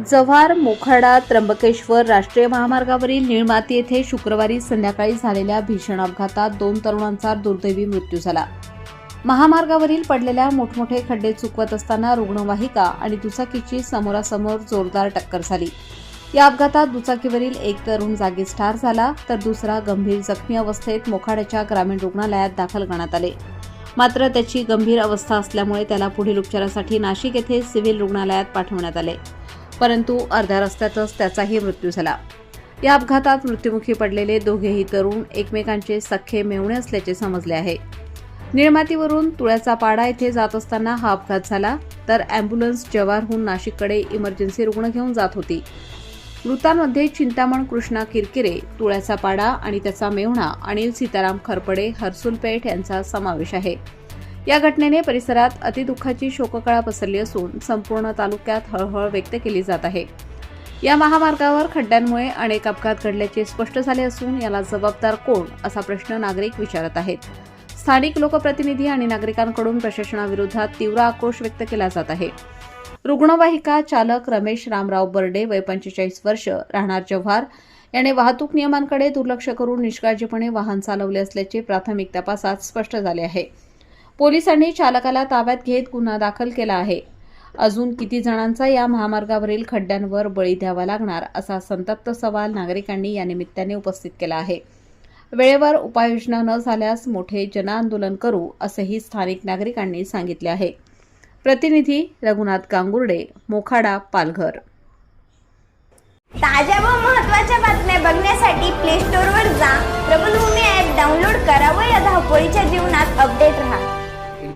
जव्हार मोखाडा त्र्यंबकेश्वर राष्ट्रीय महामार्गावरील निळमाती येथे शुक्रवारी संध्याकाळी झालेल्या भीषण अपघातात दोन तरुणांचा दुर्दैवी मृत्यू झाला. महामार्गावरील पडलेल्या मोठमोठे खड्डे चुकवत असताना रुग्णवाहिका आणि दुचाकीची समोरासमोर जोरदार टक्कर झाली. या अपघातात दुचाकीवरील एक तरुण जागीच ठार झाला तर दुसरा गंभीर जखमी अवस्थेत मोखाड्याच्या ग्रामीण रुग्णालयात दाखल करण्यात आले. मात्र त्याची गंभीर अवस्था असल्यामुळे त्याला पुढील उपचारासाठी नाशिक येथे सिव्हिल रुग्णालयात पाठवण्यात आले. परंतु अर्ध्या रस्त्यातच त्याचाही मृत्यू झाला. या अपघातात मृत्युमुखी पडलेले दोघेही तरुण एकमेकांचे सख्खे मेवणे असल्याचे समजले आहे. निर्मातीवरून तुळ्याचा पाडा येथे जात असताना हा अपघात झाला तर अँब्युलन्स जव्हारहून नाशिककडे इमर्जन्सी रुग्ण घेऊन जात होती. मृतांमध्ये चिंतामण कृष्णा किरकिरे तुळ्याचा पाडा आणि त्याचा मेव्हणा अनिल सीताराम खरपडे हर्सुल पेठ यांचा समावेश आहे. या घटनेने परिसरात अतिदुःखाची शोककळा पसरली असून संपूर्ण तालुक्यात हळहळ व्यक्त केली जात आहे. या महामार्गावर खड्ड्यांमुळे अनेक अपघात घडल्याचे स्पष्ट झाले असून याला जबाबदार कोण असा प्रश्न नागरिक विचारत आहेत. स्थानिक लोकप्रतिनिधी आणि नागरिकांकडून प्रशासनाविरोधात तीव्र आक्रोश व्यक्त केला जात आहे. रुग्णवाहिका चालक रमेश रामराव बर्डे वय पंचेचाळीस वर्ष राहणार जव्हार. याने वाहतूक नियमांकडे दुर्लक्ष करून निष्काळजीपणे वाहन चालवले असल्याचे प्राथमिक तपासात स्पष्ट झाले आहे. पोलिसांनी चालकाला ताब्यात घेत गुन्हा दाखल केला आहे. अजून किती जणांचा या महामार्गावरील खड्ड्यांवर बळी द्यावा लागणार असा संतप्त सवाल नागरिकांनी या निमित्ताने उपस्थित केला आहे. वेळेवर उपाययोजना न झाल्यास मोठे जनआंदोलन करू असेही स्थानिक नागरिकांनी सांगितले आहे. प्रतिनिधी रघुनाथ गांगुर्डे मोखाडा पालघर. ताज्या व महत्त्वाच्या बातम्या बघण्यासाठी प्ले स्टोअरवर जा. प्रबलभूमी ॲप डाउनलोड करा व या धावपळीच्या जीवनात अपडेट राहा.